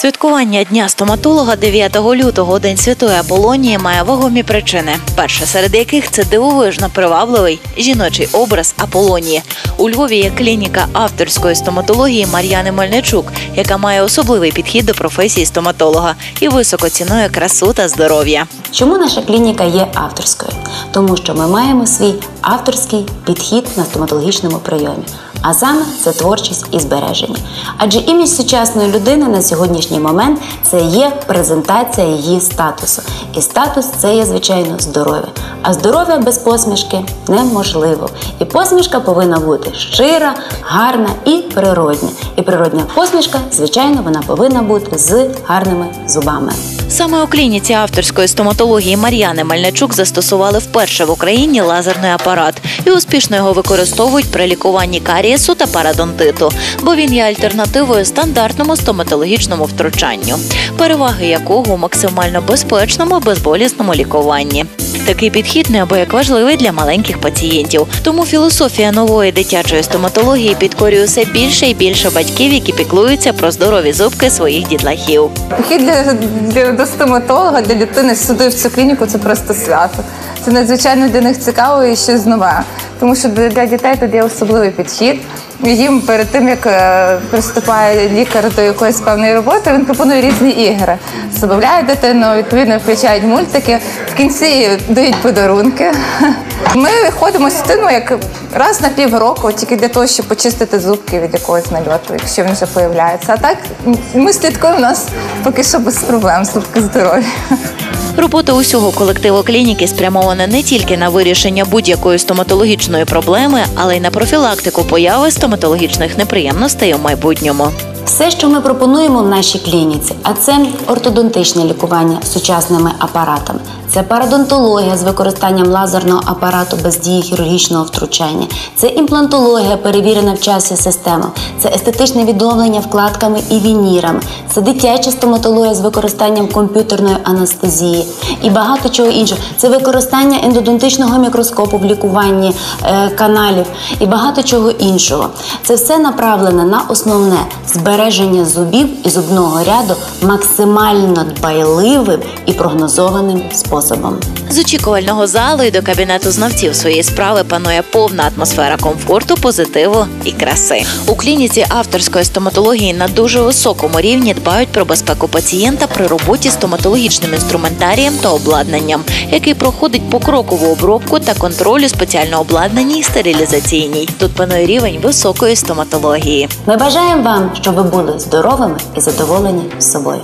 Святкування Дня стоматолога 9 лютого, День Святої Аполонії, має вагомі причини. Перша серед яких це дивовижно привабливий жіночий образ Аполонії. У Львові є клініка авторської стоматології Мар'яни Мельничук, яка має особливий підхід до професії стоматолога і високо цінує красу та здоров'я. Чому наша клініка є авторською? Тому що ми маємо свій авторський підхід на стоматологічному прийомі. А саме це творчість і збереження. Адже імідж сучасної людини на сьогоднішній момент це є презентація її статусу. І статус це є, звичайно, здоров'я. А здоров'я без посмішки неможливо. І посмішка повинна бути щира, гарна і природня. І природня посмішка, звичайно, вона повинна бути з гарними зубами. Саме у клініці авторської стоматології Мар'яни Мельничук застосували вперше в Україні лазерний апарат і успішно його використовують при лікуванні карієсу та парадонтиту, бо він є альтернативою стандартному стоматологічному втручанню, переваги якого у максимально безпечному безболісному лікуванні. Такий підхід неабияк важливий для маленьких пацієнтів. Тому філософія нової дитячої стоматології підкорює все більше і більше батьків, які піклуються про здорові зубки своїх дітлахів. Похід для, для до стоматолога для дитини сюди в цю клініку це просто свято. Це надзвичайно для них цікаво і щось нове. Тому що для дітей тут є особливий підхід. Їм перед тим як е, приступає лікар до якоїсь певної роботи, він пропонує різні ігри. Забавляє дитину, відповідно включають мультики. В кінці дають подарунки. Ми ходимо сюди ну, як раз на півроку, тільки для того, щоб почистити зубки від якогось нальоту, якщо він вже появляється. А так ми слідкуємо у нас поки що без проблем, зубки здорові. Робота усього колективу клініки спрямована не тільки на вирішення будь-якої стоматологічної проблеми, але й на профілактику появи стоматологічних неприємностей у майбутньому. Все, що ми пропонуємо в нашій клініці, а це ортодонтичне лікування сучасними апаратами, це парадонтологія з використанням лазерного апарату без дії хірургічного втручання, це імплантологія, перевірена в часі система, це естетичне відновлення вкладками і вінірами, це дитяча стоматологія з використанням комп'ютерної анестезії і багато чого іншого. Це використання ендодонтичного мікроскопу в лікуванні е, каналів і багато чого іншого. Це все направлене на основне збереження зубів і зубного ряду максимально дбайливим і прогнозованим способом. З очікувального залу і до кабінету знавців своєї справи панує повна атмосфера комфорту, позитиву і краси. У клініці авторської стоматології на дуже високому рівні дбають про безпеку пацієнта при роботі стоматологічним інструментарієм та обладнанням, який проходить покрокову обробку та контроль у спеціально обладнаній стерилізаційній. Тут панує рівень високої стоматології. Ми бажаємо вам, щоб ви були здоровими і задоволені собою.